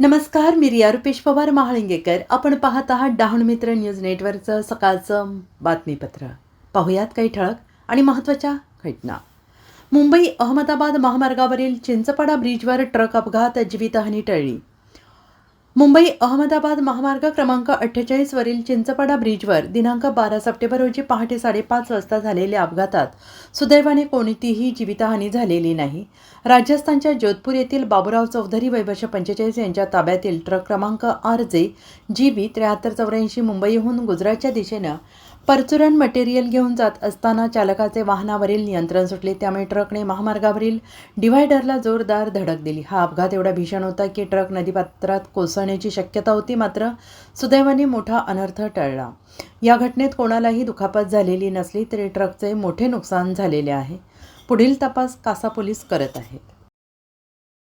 नमस्कार मी रिया रुपेश पवार महाळिंगेकर. आपण पाहत आहात डहाण मित्र न्यूज नेटवर्कचं सकाळचं बातमीपत्र. पाहूयात काही ठळक आणि महत्त्वाच्या घटना. मुंबई अहमदाबाद महामार्गावरील चिंचपाडा ब्रिजवर ट्रक अपघात जीवितहानी टळली. मुंबई अहमदाबाद महामार्ग क्रमांक अठ्ठेचाळीसवरील चिंचपाडा ब्रिजवर दिनांक बारा सप्टेंबर रोजी पहाटे साडेपाच वाजता झालेल्या अपघातात सुदैवाने कोणतीही जीवितहानी झालेली नाही. राजस्थानच्या जोधपूर येथील बाबुराव चौधरी वैवर्ष पंचेचाळीस यांच्या ताब्यातील ट्रक क्रमांक आर जे जी बी त्र्याहत्तर चौऱ्याऐंशी मुंबईहून गुजरातच्या दिशेनं परचुरण मटेरियल घेऊन जात असताना चालकाचे वाहनावरील नियंत्रण सुटले. त्यामुळे ट्रकने महामार्गावरील डिव्हायडरला जोरदार धडक दिली. हा अपघात एवढा भीषण होता की ट्रक नदीपात्रात कोसळण्याची शक्यता होती. मात्र सुदैवाने मोठा अनर्थ टळला. या घटनेत कोणालाही दुखापत झालेली नसली तरी ट्रकचे मोठे नुकसान झालेले आहे. पुढील तपास कासा पोलीस करत आहेत.